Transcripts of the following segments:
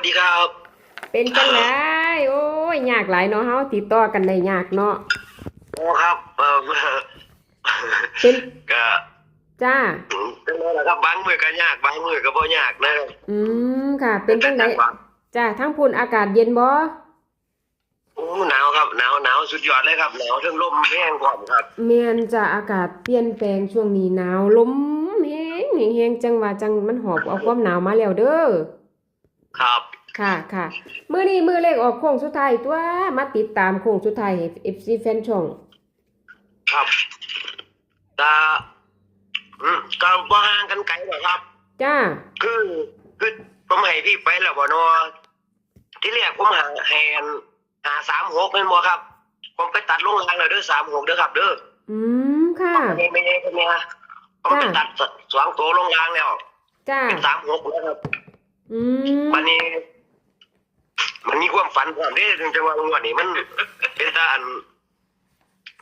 วัสดีครับ เป็นจังไดโอ้ยยากหลายเนาะเฮาติดต่อกันได้ยากเนาะโอ้ครับเออเป็นก็จ้าเป็นไงล่ะครับบางมือก็ยากบางมือก็บ่ยากนะครับอืมค่ะ เป็นจังไดจ้าทั้งพุ่นอากาศเย็นบ่โอ้หนาวครับหนาวหนาวสุดยอดเลยครับหนาวทั้งลมแห้งพร้อมครับแม่นจ้าอากาศเปลี่ยนแปลงช่วงนี้หนาวลมแฮงแฮงๆจังว่าจังมันหอบเอาความหนาวมาแล้วเด้อครับ ค่ะค่ะมื้อนี้มื้อเลขออกโค้งสุดท้ายตัวมาติดตามโค้งสุดท้ายให้ FC แฟนช่องครับตาอืมก็บ่ห่างกันไกลหรอกครับ จ้า คือคือผมให้พี่ไปแล้วบ่เนอที่แรกผมหาให้อันหาสามหกเป็นบ่ครับ ผมไปตัดลงรางแล้วเด้อสามหกเด้อครับเด้ออืมค่ะ ไม่ไม่ไม่ไม่ไม่ผมไปตัดสองตัวลงรางแล้วจ้าเป็นสามหกแล้วครับ อืม วันนี้ มันมีความฝันความที่ถึงจะว่างวดนี้มัน เป็นตาอัน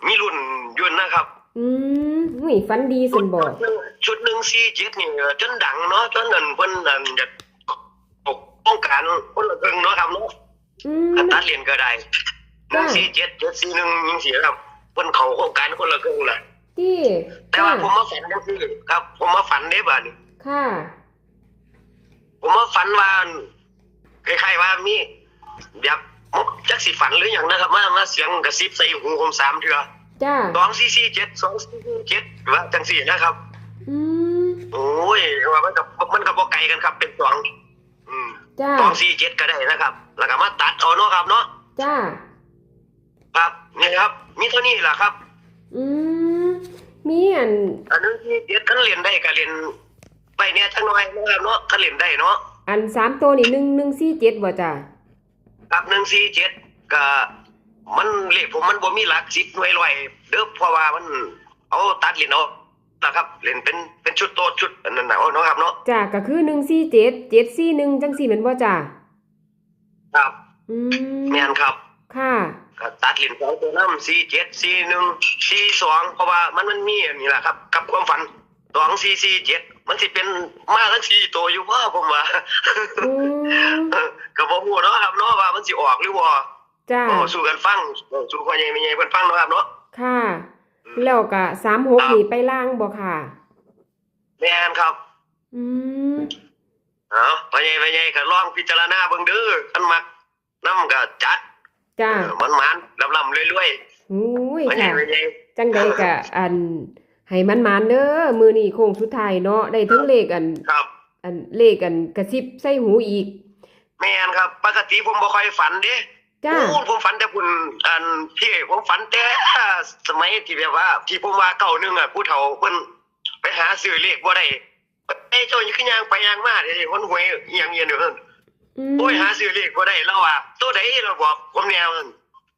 มีรุ่นยนต์นะครับ อืมอุ้ยฝันดีสันบ่ชุดหนึ่งสี่เจ็ดนี่จนดังเนาะจนนั่นเพิ่นนั่นจะปกป้องกันคนละครึ่งเนาะครับเนาะอืมถ้าตัดเรียนก็ได้หนึ่จ้ะงสี่เจ็ดเจ็ดสี่หนึ่งยิงเสียครับเพิ่นเขาโครงการคนละครึ่งแหละที่แต่ว่าผมมาฝันจังซี่ครับ ผมมาฝันได้บ่านี่ค่ะ ผมมาฝันว่าคล้ายๆว่ามี แบบจักสิฝันหรืออย่างนะครับมามาเสียงกระซิบใส่หูผมสามเทื่อจ้าสองสี่สี่เจ็ดสองสี่สี่เจ็ดว่าจังสี่นะครับ อืมโอ้ยว่ามันกับมันกับบ่ไกลกันครับ เป็นสองอืมจ้าสองสี่เจ็ดก็ได้นะครับ แล้วก็มาตัดเอาเนาะครับเนาะจ้าครับนี่ครับมีเท่านี้แหละครับ อืมมีอันอันนึงที่เจ็ดคันเรียนได้ก็เรียนไปเนี่ยจังน้อยนะครับเนาะคันเรียนได้เนาะอันสามตัวนี่หนึ่งหนึ่งสี่เจ็ดบ่จ้า ครับหนึ่งสี่เจ็ดก็มันเลขผมมันบ่มีหลักสิบหน่วยร้อยเด้อเพราะว่ามันเอาตัดเรียนเอานะครับเรียนเป็นเป็นชุดโตชุดอันนั้นนะเอาเนาะครับเนาะจ้าก็คือหนึ่งสี่เจ็ดเจ็ดสี่หนึ่งจังสี่แม่นบ่จ้าครับอืมแม่นครับ ค่ะก็ตัดเรียนสองตัวน้ำสี่เจ็ดสี่หนึ่งสี่สองเพราะว่ามันมันมีอันนี้แหละครับ กับความฝันสองสี่สี่เจ็ดมันสิเป็นมาทั้งสี่ตัวอยู่ว่าผมว่าอื สิออกหรือบ่จ้าโอ้สู้กันฟังสู้พ่อใหญ่แม่ใหญ่เพิ่นฟังเนาะครับเนาะค่ะ แล้วก็สามหกนี่ไปล่างบ่ค่ะแม่นครับ อืมเอาพ่อใหญ่แม่ใหญ่ก็ลองพิจารณาเบิ่งเด้อคันมักนำก็จัดจ้าเออมันๆลำๆรวยอุ้ยๆพ่อใหญ่ค่ะแม่ใหญ่จังใดก็อันให้มันมานๆเด้อมือนี่โค้งสุดท้ายเนาะได้ทั้งเลขอันครับอันเลขอันกระซิบใส่หูอีก แม่นครับ ปกติผมบ่ค่อยฝันเด้จ้า โอ้ผมฝันแต่คุณอันพี่ผมฝันแต่สมัยที่แบบว่า ที่ผมว่าเก่าหนึงอะผู้เฒ่าเพิ่นไปหาซื้อเลขบ่ได้ไอ้เจ้าอยู่ขึ้นยางไปยางมาเดี๋ยวคนหวยอีหยังเงี้ยเด้ออืมโอ้ยหาซื้อเลขบ่ได้แล้วว่าตัวใดเราบอกผมแนวนั้น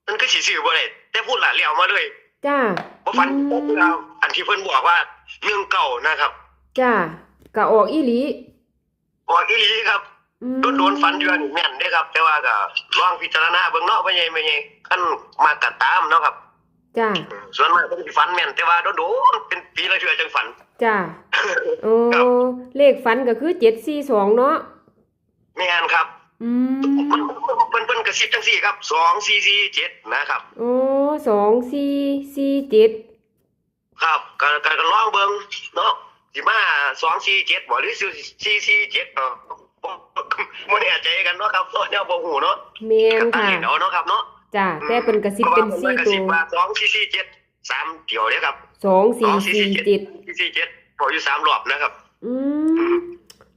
มันก็สิซื้อบ่ได้แต่พูดละแล้วมาเลยจ้าบ่ฝันอืมเอาอันที่เพิ่นบอกว่าเรื่องเก่านะครับ จ้าก็ออกอีหลี บอกอีหลีครับอืม โดนโดนฝันเดือนแม่นเด้ครับ แต่ว่าก็ลองพิจารณาเบิ่งเนาะว่าใหญ่ไม่ใหญ่คันมากก็ตามเนาะครับจ้าส่วนมากผมสิฝันแม่นแต่ว่าโดนๆเป็นปีละเทื่อจังฝันจ้าโอ้ครับเลขฝันก็คือ742เนาะแม่นครับอืมมันเพิ่นเพิ่นกระซิบจังซี่ครับ2447นะครับโอ้สองสี่สี่เจ็ดครับก็ก็ก็ลองเบิ่งเนาะสิมา247บ่หรือ447เนาะ บ่บ่แน่ใจกันเนาะครับตัวแนวบ่ฮู้เนาะแม่นก็ตัดค่ะเล่นเอาเนาะครับเนาะจ้าแต่เป็นกระซิบเป็นพราะสี่ว่าพิ่กระตัซิบวว่า2447สามเดี่ยวเด้ครับสองสี่สี่เจ็ด447พออยู่สามรอบนะครับ อืม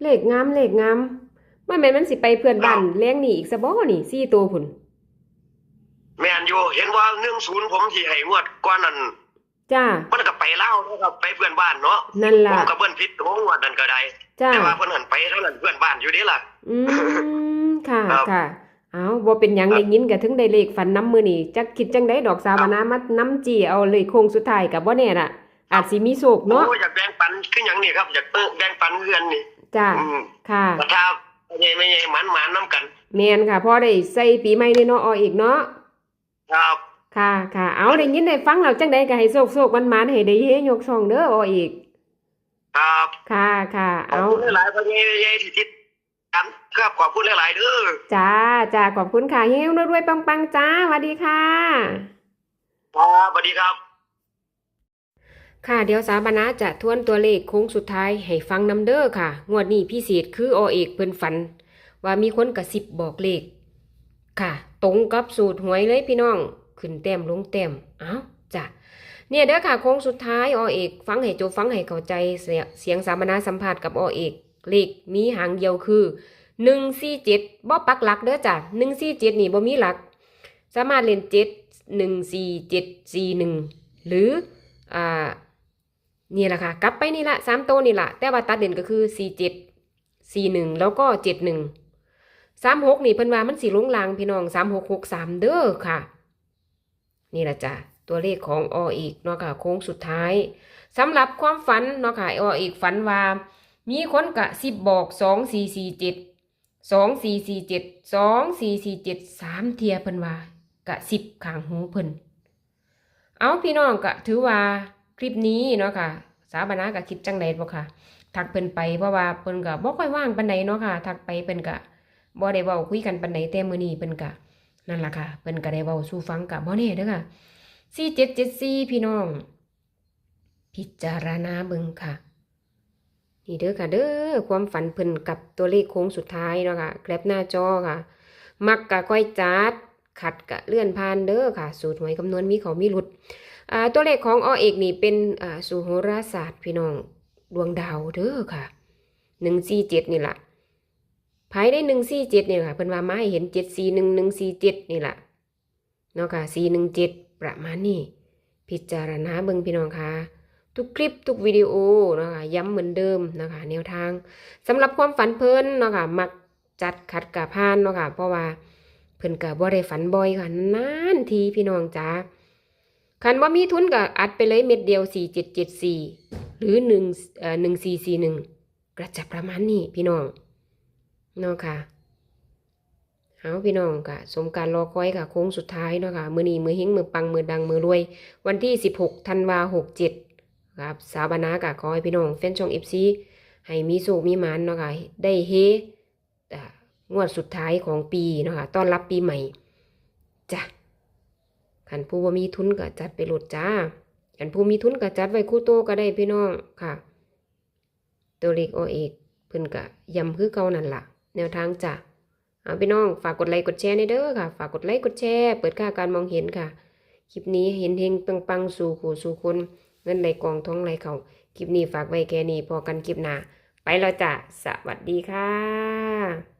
เลขงามเลขงามว่าแม่นมันสิไปเพื่อนบ้านเลี้ยงนี่อีกซะบ่นี่สี่ตัวพุ่นแม่นอยู่เห็นว่า10ผมที่ให้งวดก่อนนั้น จ้ามันก็ไปเล่าวเนาะครับไปเพื่อนบ้านเนาะนั่นผล่ะมก็เบิ้นผิดตัวงวดนั้นก็ได้จ้าแต่ว่าเพิ่นหันไปเท่านั้นเพื่อนบ้านอยู่เด้ล่ะ อืมค่ะครับค่ะเอาบ่เป็นหยังครับได้ยินก็ถึงได้เลขฝันน้ำมือนี่จักคิดจังได้ดอกสาวนามาน้ำจีเอาเลยโค้งสุดท้ายก็บ่แน่น่ะ อาจสิมีโชคเนาะโอ้อยากแบ่งปันคือหยังนี่ครับอยากแบ่งปันเพื่อนนี่จ้าอืมค่ะประทับใหญ่ไม่ใหญ่หมันหมันนํกันแม่นค่ะพอได้ใส่ปีใหม่ได้เนาะเอาอีกเนาะครับ ค่ะค่ะเอาได้ยินได้ฟังแล้วจังไดก็ให้โชคโชคมันมันๆให้ได้เฮยกช่องเด้อเอาอีก ครับค่ะค่ะขอบเอาคุณหลายๆพ่อใหญ่ใหญ่ที่ติดกันครับขอบคุณหลายๆเด้อ จ้าจ้าขอบคุณค่ะเฮงรวยๆปังๆจ้าสวัสดีค่ะ ครับสวัสดีครับ ค่ะเดี๋ยวสาบานะจะทวนตัวเลขโค้งสุดท้ายให้ฟังนำเด้อค่ะ งวดนี้พิเศษคืออเอกเพิ่นฝัน ว่ามีคนกระซิบบอกเลข ค่ะ ตรงกับสูตรหวยเลยพี่น้อง ขึ้นแต้มลงแต้มเอ้าจ้ะเนี่ยเด้อค่ะโค้งสุดท้ายอเอก ฟังให้จบฟังให้เข้าใจเสียเสียงสาบานะสัมภาษณ์กับอเอกเลขมีหางเดียวคือหนึ่งสี่เจ็ดบ่ปักหลักเด้อจ้ะหนึ่งสี่เจ็ดนี่บ่มีหลัก สามารถเล่นเจ็ดหนึ่งสี่เจ็ดสี่หนึ่งหรืออ่านี่แหละค่ะ กลับไปนี่ละสามโตนี่ละแต่ว่าตัดเด่นก็คือสี่เจ็ดสี่หนึ่งแล้วก็เจ็ดหนึ่งสามหกนี่เพิ่นว่ามันสีลงลางพี่น้องสามหกหกสามเด้อค่ะ นี่แหละจ้ะตัวเลขของออีกเนาะค่ะโค้งสุดท้ายสำหรับความฝันเนาะค่ะออีกฝันว่ามีคนกะสิบบอกสองสี่สี่เจ็ดสองสี่สี่เจ็ดสองสี่สี่เจ็ดสามเทียเพิ่นว่ากะสิบขางหูเพิ่นเอาพี่น้องก็ถือว่าคลิปนี้เนาะค่ะ สาบานะก็คิดจังไดบ่ค่ะทักเพิ่นไปเพราะว่าเพิ่นก็บ่ค่อยว่างปานใดเนาะค่ะทักไปเพิ่นก็บ่ได้เว้าคุยกันปานใดแต่มื้อนี้เพิ่นก็ นั่นแหละค่ะเพิ่นก็ได้เว้าสู่ฟังก็บ่แน่เด้อค่ะ4774พี่น้อง พิจารณาเบิ่งค่ะนี่เด้อค่ะเด้อความฝันเพิ่นกับตัวเลขโค้งสุดท้ายเนาะค่ะแกลบหน้าจอค่ะ มักกะค่อยจัดขัดกะเลื่อนผ่านเด้อค่ะ สูตรหวยคำนวณมีเขามีหลุดอ่าตัวเลขของอเอกนี่เป็นอ่าสุโหราศาสตร์พี่น้องดวงดาวเด้อค่ะหนึ่งสี่เจ็ดนี่แหละ ภายได้หนึ่งสี่เจ็ดนี่แหละเพิ่นว่ามาให้เห็นเจ็ดสี่หนึ่งหนึ่งสี่เจ็ดนี่แหละเนาะค่ะสี่หนึ่งเจ็ดประมาณนี้พิจารณาเบิ่งพี่น้องค่ะ ทุกคลิปทุกวิดีโอเนาะค่ะย้ำเหมือนเดิมนะคะแนวทางสำหรับความฝันเพิ่นเนาะค่ะมักจัดขัดกับพานเนาะค่ะ เพราะว่าเพิ่นก็บ่ได้ฝันบ่อยค่ะนานทีพี่น้องจ้าคันว่ามีทุนก็อัดไปเลยเม็ดเดียว4774หรือ1เอ่อ1441ก็จะประมาณนี้พี่น้อง เนาะค่ะเอาพี่น้องค่ะ สมการรอคอยค่ะโค้งสุดท้ายเนาะค่ะมือนีมือเฮงมือปังมือดังมือรวย วันที่ 16ธันวา67ครับสาบานาค่ะขอให้พี่น้องแฟนช่อง FC ให้มีสุขมีมานเนาะค่ะได้เฮอ่างวดสุดท้ายของปีเนาะค่ะต้อนรับปีใหม่จ้ะขันผู้ว่ามีทุนก็จัดไปโหลดจ้าขันผู้มีทุนก็จัดไว้คู่โตก็ได้พี่น้องค่ะ ตัวเลขโอเอกเพิ่นก็ยำคือเก่านั่นล่ะ แนวทางจ้ะเอาพี่น้องฝากกดไลค์กดแชร์ในเด้อค่ะ ฝากกดไลค์กดแชร์เปิดค่าการมองเห็นค่ะ คลิปนี้เห็นเฮงปังปังๆสู่ขู่สู่คนเงินไหลกองท้องไหลเขาคลิปนี้ฝากไว้แค่นี้พอกันคลิปหน้าไปแล้วจ้ะสวัสดีค่ะ